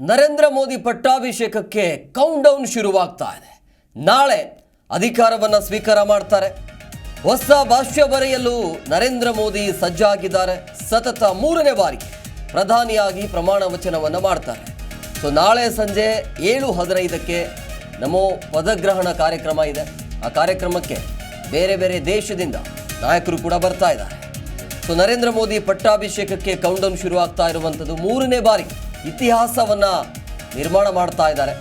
ನರೇಂದ್ರ ಮೋದಿ ಪಟ್ಟಾಭಿಷೇಕಕ್ಕೆ count down ಶುರುವಾಗ್ತಾ ಇದೆ. ನಾಳೆ ಅಧಿಕಾರವನ್ನು ಸ್ವೀಕಾರ ಮಾಡ್ತಾರೆ. ಹೊಸ ಭಾಷ್ಯ ಬರೆಯಲು ನರೇಂದ್ರ ಮೋದಿ ಸಜ್ಜಾಗಿದ್ದಾರೆ. ಸತತ ಮೂರನೇ ಬಾರಿ ಪ್ರಧಾನಿಯಾಗಿ ಪ್ರಮಾಣ ವಚನವನ್ನು ಮಾಡ್ತಾರೆ. ಸೊ ನಾಳೆ ಸಂಜೆ ಏಳು ಹದಿನೈದಕ್ಕೆ ನಮೋ ಪದಗ್ರಹಣ ಕಾರ್ಯಕ್ರಮ ಇದೆ. ಆ ಕಾರ್ಯಕ್ರಮಕ್ಕೆ ಬೇರೆ ಬೇರೆ ದೇಶದಿಂದ ನಾಯಕರು ಕೂಡ ಬರ್ತಾ ಇದ್ದಾರೆ. ಸೊ ನರೇಂದ್ರ ಮೋದಿ ಪಟ್ಟಾಭಿಷೇಕಕ್ಕೆ ಕೌಂಟ್ ಡೌನ್ ಶುರುವಾಗ್ತಾ ಇರುವಂಥದ್ದು ಮೂರನೇ ಬಾರಿ. ಇತಿಹಾಸವನ್ನ ನಿರ್ಮಾಣ ಮಾಡ್ತಾ ಇದ್ದಾರೆ.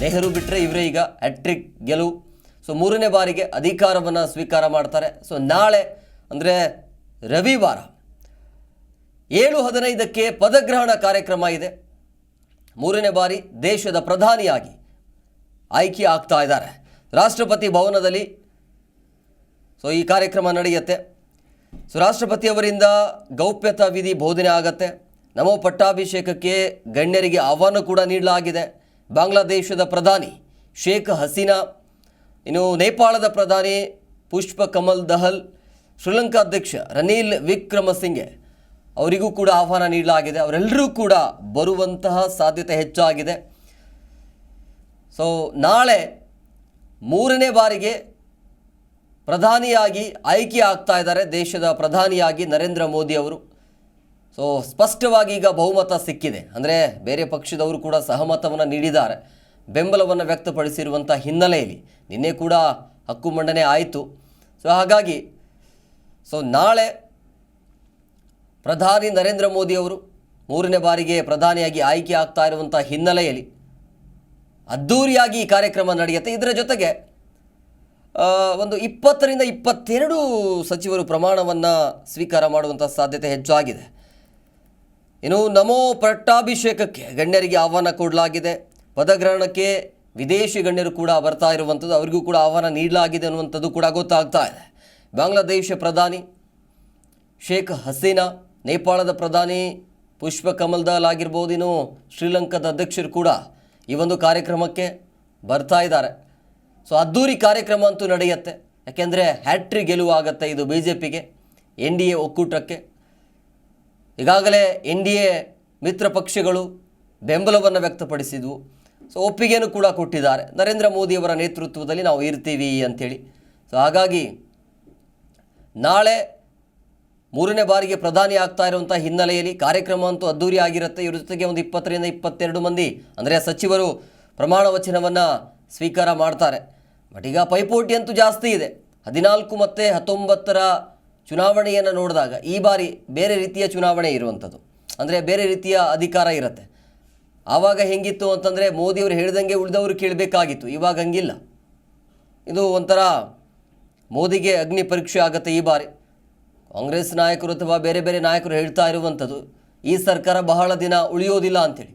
ನೆಹರು ಬಿಟ್ಟರೆ ಇವರೇ ಈಗ ಹ್ಯಾಟ್ರಿಕ್ ಗೆಲುವು. ಸೊ ಮೂರನೇ ಬಾರಿಗೆ ಅಧಿಕಾರವನ್ನು ಸ್ವೀಕಾರ ಮಾಡ್ತಾರೆ. ಸೊ ನಾಳೆ ಅಂದರೆ ರವಿವಾರ. ಏಳು ಹದಿನೈದಕ್ಕೆ ಪದಗ್ರಹಣ ಕಾರ್ಯಕ್ರಮ ಇದೆ. ಮೂರನೇ ಬಾರಿ ದೇಶದ ಪ್ರಧಾನಿಯಾಗಿ ಆಯ್ಕೆ ಆಗ್ತಾ ಇದ್ದಾರೆ. ರಾಷ್ಟ್ರಪತಿ ಭವನದಲ್ಲಿ ಸೊ ಈ ಕಾರ್ಯಕ್ರಮ ನಡೆಯುತ್ತೆ. ಸೊ ರಾಷ್ಟ್ರಪತಿಯವರಿಂದ ಗೌಪ್ಯತಾ ವಿಧಿ ಬೋಧನೆ ಆಗತ್ತೆ. ನಮೋ ಪಟ್ಟಾಭಿಷೇಕಕ್ಕೆ ಗಣ್ಯರಿಗೆ ಆಹ್ವಾನ ಕೂಡ ನೀಡಲಾಗಿದೆ. ಬಾಂಗ್ಲಾದೇಶದ ಪ್ರಧಾನಿ ಶೇಖ್ ಹಸೀನಾ, ಇನ್ನು ನೇಪಾಳದ ಪ್ರಧಾನಿ ಪುಷ್ಪ ಕಮಲ್ ದಹಲ್, ಶ್ರೀಲಂಕಾ ಅಧ್ಯಕ್ಷ ರನಿಲ್ ವಿಕ್ರಮಸಿಂಗೆ ಅವರಿಗೂ ಕೂಡ ಆಹ್ವಾನ ನೀಡಲಾಗಿದೆ. ಅವರೆಲ್ಲರೂ ಕೂಡ ಬರುವಂತಹ ಸಾಧ್ಯತೆ ಹೆಚ್ಚಾಗಿದೆ. ಸೊ ನಾಳೆ ಮೂರನೇ ಬಾರಿಗೆ ಪ್ರಧಾನಿಯಾಗಿ ಆಯ್ಕೆ ಆಗ್ತಾ ಇದ್ದಾರೆ ದೇಶದ ಪ್ರಧಾನಿಯಾಗಿ ನರೇಂದ್ರ ಮೋದಿ ಅವರು. ಸೊ ಸ್ಪಷ್ಟವಾಗಿ ಈಗ ಬಹುಮತ ಸಿಕ್ಕಿದೆ. ಅಂದರೆ ಬೇರೆ ಪಕ್ಷದವರು ಕೂಡ ಸಹಮತವನ್ನು ನೀಡಿದ್ದಾರೆ. ಬೆಂಬಲವನ್ನು ವ್ಯಕ್ತಪಡಿಸಿರುವಂಥ ಹಿನ್ನೆಲೆಯಲ್ಲಿ ನಿನ್ನೆ ಕೂಡ ಹಕ್ಕು ಮಂಡನೆ ಆಯಿತು. ಸೊ ಹಾಗಾಗಿ ಸೊ ನಾಳೆ ಪ್ರಧಾನಿ ನರೇಂದ್ರ ಮೋದಿ ಅವರು ಮೂರನೇ ಬಾರಿಗೆ ಪ್ರಧಾನಿಯಾಗಿ ಆಯ್ಕೆ ಆಗ್ತಾ ಇರುವಂಥ ಹಿನ್ನೆಲೆಯಲ್ಲಿ ಅದ್ಧೂರಿಯಾಗಿ ಈ ಕಾರ್ಯಕ್ರಮ ನಡೆಯುತ್ತೆ. ಇದರ ಜೊತೆಗೆ ಒಂದು ಇಪ್ಪತ್ತರಿಂದ ಇಪ್ಪತ್ತೆರಡು ಸಚಿವರು ಪ್ರಮಾಣವನ್ನು ಸ್ವೀಕಾರ ಮಾಡುವಂಥ ಸಾಧ್ಯತೆ ಹೆಚ್ಚಾಗಿದೆ. ಇನ್ನು ನಮೋ ಪಟ್ಟಾಭಿಷೇಕಕ್ಕೆ ಗಣ್ಯರಿಗೆ ಆಹ್ವಾನ ಕೊಡಲಾಗಿದೆ. ಪದಗ್ರಹಣಕ್ಕೆ ವಿದೇಶಿ ಗಣ್ಯರು ಕೂಡ ಬರ್ತಾ ಇರುವಂಥದ್ದು ಅವರಿಗೂ ಕೂಡ ಆಹ್ವಾನ ನೀಡಲಾಗಿದೆ ಅನ್ನುವಂಥದ್ದು ಕೂಡ ಗೊತ್ತಾಗ್ತಾ ಇದೆ. ಬಾಂಗ್ಲಾದೇಶ ಪ್ರಧಾನಿ ಶೇಖ್ ಹಸೀನಾ, ನೇಪಾಳದ ಪ್ರಧಾನಿ ಪುಷ್ಪ ಕಮಲ್ ದಲ್ ಆಗಿರ್ಬೋದು, ಇನ್ನು ಶ್ರೀಲಂಕಾದ ಅಧ್ಯಕ್ಷರು ಕೂಡ ಈ ಒಂದು ಕಾರ್ಯಕ್ರಮಕ್ಕೆ ಬರ್ತಾ ಇದ್ದಾರೆ. ಸೊ ಅದ್ದೂರಿ ಕಾರ್ಯಕ್ರಮ ಅಂತೂ ನಡೆಯುತ್ತೆ. ಯಾಕೆಂದರೆ ಹ್ಯಾಟ್ರಿ ಗೆಲುವು ಆಗುತ್ತೆ ಇದು ಬಿ ಜೆ ಪಿಗೆ ಎನ್ ಡಿ ಎ ಒಕ್ಕೂಟಕ್ಕೆ. ಈಗಾಗಲೇ ಎನ್ ಡಿ ಎ ಮಿತ್ರ ಪಕ್ಷಗಳು ಬೆಂಬಲವನ್ನು ವ್ಯಕ್ತಪಡಿಸಿದ್ವು. ಸೊ ಒಪ್ಪಿಗೆಯನ್ನು ಕೂಡ ಕೊಟ್ಟಿದ್ದಾರೆ. ನರೇಂದ್ರ ಮೋದಿಯವರ ನೇತೃತ್ವದಲ್ಲಿ ನಾವು ಇರ್ತೀವಿ ಅಂಥೇಳಿ ಸೊ ಹಾಗಾಗಿ ನಾಳೆ ಮೂರನೇ ಬಾರಿಗೆ ಪ್ರಧಾನಿ ಆಗ್ತಾ ಇರುವಂಥ ಹಿನ್ನೆಲೆಯಲ್ಲಿ ಕಾರ್ಯಕ್ರಮ ಅಂತೂ ಅದ್ದೂರಿ ಆಗಿರುತ್ತೆ. ಇವ್ರ ಜೊತೆಗೆ ಒಂದು ಇಪ್ಪತ್ತರಿಂದ ಇಪ್ಪತ್ತೆರಡು ಮಂದಿ, ಅಂದರೆ ಸಚಿವರು ಪ್ರಮಾಣ ವಚನವನ್ನು ಸ್ವೀಕಾರ ಮಾಡ್ತಾರೆ. ಬಟ್ ಈಗ ಪೈಪೋಟಿ ಅಂತೂ ಜಾಸ್ತಿ ಇದೆ. ಹದಿನಾಲ್ಕು ಮತ್ತು ಹತ್ತೊಂಬತ್ತರ ಚುನಾವಣೆಯನ್ನು ನೋಡಿದಾಗ ಈ ಬಾರಿ ಬೇರೆ ರೀತಿಯ ಚುನಾವಣೆ ಇರುವಂಥದ್ದು. ಅಂದರೆ ಬೇರೆ ರೀತಿಯ ಅಧಿಕಾರ ಇರುತ್ತೆ. ಆವಾಗ ಹೆಂಗಿತ್ತು ಅಂತಂದರೆ ಮೋದಿಯವರು ಹೇಳಿದಂಗೆ ಉಳಿದವರು ಕೇಳಬೇಕಾಗಿತ್ತು. ಇವಾಗ ಹಂಗಿಲ್ಲ. ಇದು ಒಂಥರ ಮೋದಿಗೆ ಅಗ್ನಿ ಪರೀಕ್ಷೆ ಆಗುತ್ತೆ ಈ ಬಾರಿ. ಕಾಂಗ್ರೆಸ್ ನಾಯಕರು ಅಥವಾ ಬೇರೆ ಬೇರೆ ನಾಯಕರು ಹೇಳ್ತಾ ಇರುವಂಥದ್ದು, ಈ ಸರ್ಕಾರ ಬಹಳ ದಿನ ಉಳಿಯೋದಿಲ್ಲ ಅಂತೇಳಿ